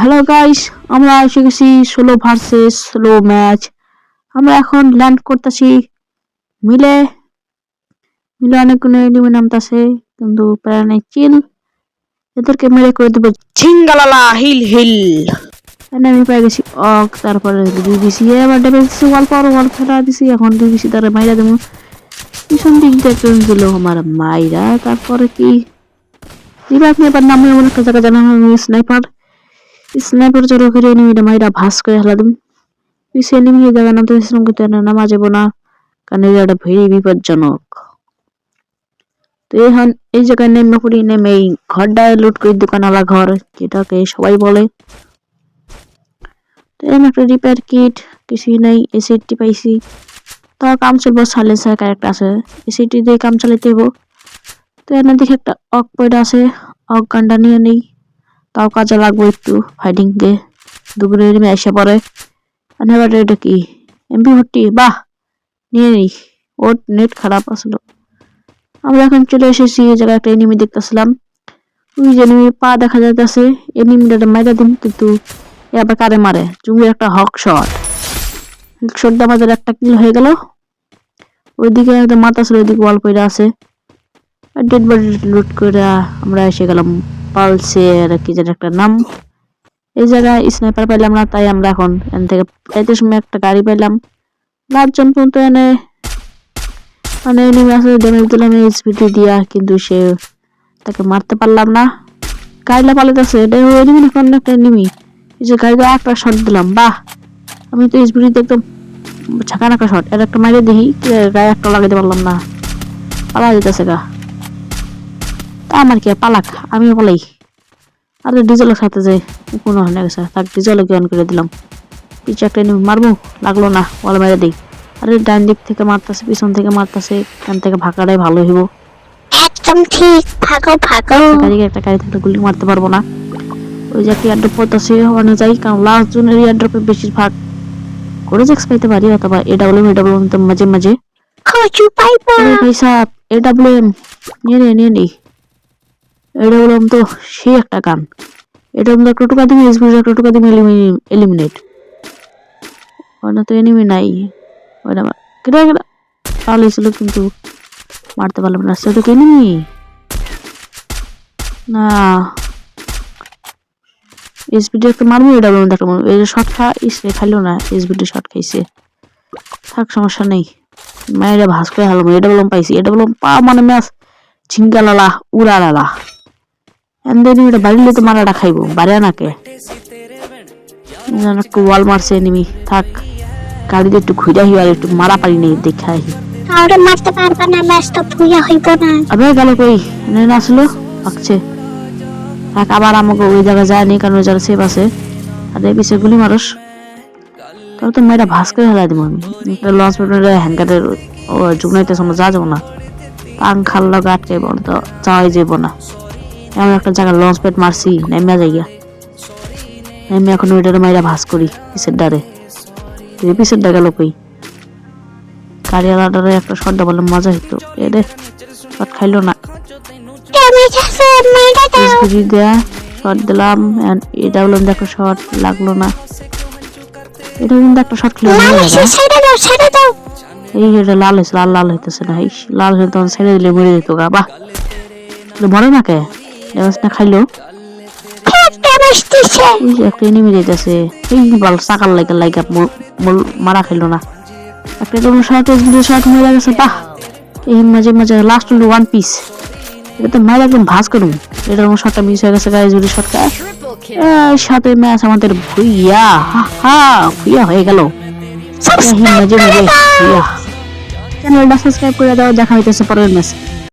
Hello guys আমরা এসে গেছি ষোলো ভার্সেস ষোলো ম্যাচ আমরা এখন ল্যান্ড করতেছি মিলে। মিলে অনেকগুলো এনিমি নামতাছে, কিন্তু প্রায় নাই চিল এদেরকে মেরে করে দেবো ঝিঙ্গালালা, হিল হিল। আমি পেয়ে গেছি অক, তারপরে দুই এবার ডেবে দিচ্ছি ওয়াল পর ওয়াল ফেলা দিছি, এখন দুই বিসি তারা মাইরা দেবো। পিছন দিক একজন দিল আমার মাইরা, তারপরে কি? এবার আপনি এবার নামে এমন একটা জায়গা জানা স্নাইপার স্নাইপার জড়ো করে এনিমিটা মাইরা ভাস করে হেলা দিম। পিছিয়ে এনিমি জায়গা নামতে কিন্তু এনে নামা যাব না, কারণ এই জায়গাটা ভেরি বিপজ্জনক। তো এখন এই জায়গায় নেমে পড়ি, নেমে এই ঘরটায় লুট করি, দোকানওয়ালা ঘর, যেটাকে সবাই বলে। তো এরকম একটা রিপেয়ার কিট কিছুই নাই এসিডটি পাইছি। তাও কাম চলবো সাইলেন্সার ক্যারেক্টার আছে এসিডটি দিয়ে কাম চালাতে হব তো এনে দেখি একটা অক পয়েন্ট আছে, অক গানটা নিয়ে নেই। তাও কাজে লাগবে একটু ফাইটিং কে দুপুরে এনিমি এসে পরে এবার এটা কি? এমপি ফোরটি বাহ! নিয়ে নি ওর নেট খারাপ আসলো। আমরা এখন চলে এসেছি এই জায়গায় একটা এনিমি দেখতেছিলাম। ওই যে এনিমি পা দেখা যাইতেছে এনিমিটা মাইরা দিন কিন্তু এ আবার কারে মারে? চুঙ্গির একটা হক শট হক শট আমাদের একটা কিল হয়ে গেল। ওইদিকে একটা মাথা ছিল ওইদিকে ওয়াল পইরা আছে। ডেড বডি লুট করে আমরা এসে গেলাম। পালসের কি যেন একটা নাম। এই জায়গায় স্নাইপার পাইলাম না, তাই আমরা এখন এখান থেকে যাইতে সময় একটা গাড়ি পাইলাম। লাভজন পর্যন্ত এনে মানে এনিমি আসলে ড্যামেজ দিলাম এইচপিটি দিয়া, কিন্তু সে তাকে মারতে পারলাম না। গাড়িটা পালাতেছে এটা এনিমি না কোন একটা এনিমি এই যে গাড়িটা একটা শট দিলাম, বাহ! আমি তো এইচপিটিতে একদম ছাকা নাকা শট এটা একটা মাইরে দেখি গায়ে একটা লাগাইতে পারলাম না। পালা যেতেছে গা। তা আমার কি পালাক? আমিও পালাই আরে ডিজেলের সাথে যে কোনো হয়ে গেছে তাক ডিজেলে অন করে দিলাম। পিছে একটা এনিমি মারবো? লাগল না ওয়াল মেরে দিই। আরে ডান দিক থেকে মারতাছে পিছন থেকে মারতাছে এখান থেকে ভাগাটাই ভালো হইব। একদম ঠিক ভাগো ভাগো। গাড়িকে একটা গাড়ি থেকে গুলি মারতে পারব না। ওই যে একটা ইয়ারড্রপ পড়তেছে ওখানে যাই কারণ লাস্ট জনের ইয়ারড্রপে বেশিরভাগ করে জ্যাক্স পাইতে পারি অথবা এডাব্লিউএম তো মাঝে মাঝে। খোঁজু পাইবা। ভাই সাহেব এডাব্লিউএম নিয়ে নে নিয়ে নে এডাব্লিউএম তো সেই একটা গান। এটা আমরা একটা টোকা দিবি এসবি একটা টোকা দিবি এলিমিনেট ওটা তো এনিমি নাই। ওটা কেটে কেটে ভালো ছিল কিন্তু মারতে পারলাম না। সেটা তো এনিমি না। এসবিডি একটা মারবো এডাব্লিউএম একটা মারবো এই শর্ট খা ইসে খাইলো না এসবিডি শর্ট খাইছে। থাক, সমস্যা নেই। মায়েরা ভাস করে হালো এটা বললাম পাইছি, এটা বললাম পা মানে ম্যাচ ঝিঙ্গালালা উড়ালালা এমনি এটা বাড়িলে তো মারাটা খাইবো বাড়ি নাকে যেন একটু ওয়াল মারছে এনিমি থাক। গাড়িতে একটু ঘুরে হিবার একটু মারা পারি নেই দেখাই কাউরে মারতে পারবা না ম্যাচ তো ভুইয়া হইব না। আবে গেল কই? এনে না আসলো? পাকছে থাক আবার আমাকে ওই জায়গায় যায়নি কারণ ওই জায়গায় সেফ আছে। আর এই পিছিয়ে গুলি মানুষ তবে তো মেয়েটা ভাস করে হেলা দিব আমি। লঞ্চ পেট্রোল হ্যান্ডকাটের ও জুগনাইতে সময় যা যাব না। পাংখার লগে আটকে তো যাওয়াই যাব না। এমন একটা জায়গায় লঞ্চ পেট মারছি নেমে যাই গিয়া নেমে এখন ওইটার মাইরা ভাস করি পিসের ডারে। পিসের ডা গেল কই? কারিয়ালাটারে একটা শট বলে মজা হইতো। এ রে শট খাইলো না। দেয়া শট দিলাম এটা বললাম দেখো শট, লাগল না। এটা কিন্তু একটা শট খেলে এই এটা লাল হয়েছে লাল লাল হইতেছে না লাল হয়ে তখন ছেড়ে দিলে মরে যেত গা, বাহ। মরে না কে? পিস এটা তো করুন এটা আমার মিস হয়ে গেছে সাথে ম্যাচ আমাদের ভুইয়া, হা ভুইয়া হয়ে গেল। মাঝে মাঝে, ভুইয়া। চ্যানেলটা সাবস্ক্রাইব করে দাও, দেখা হইতেছে পরের ম্যাচ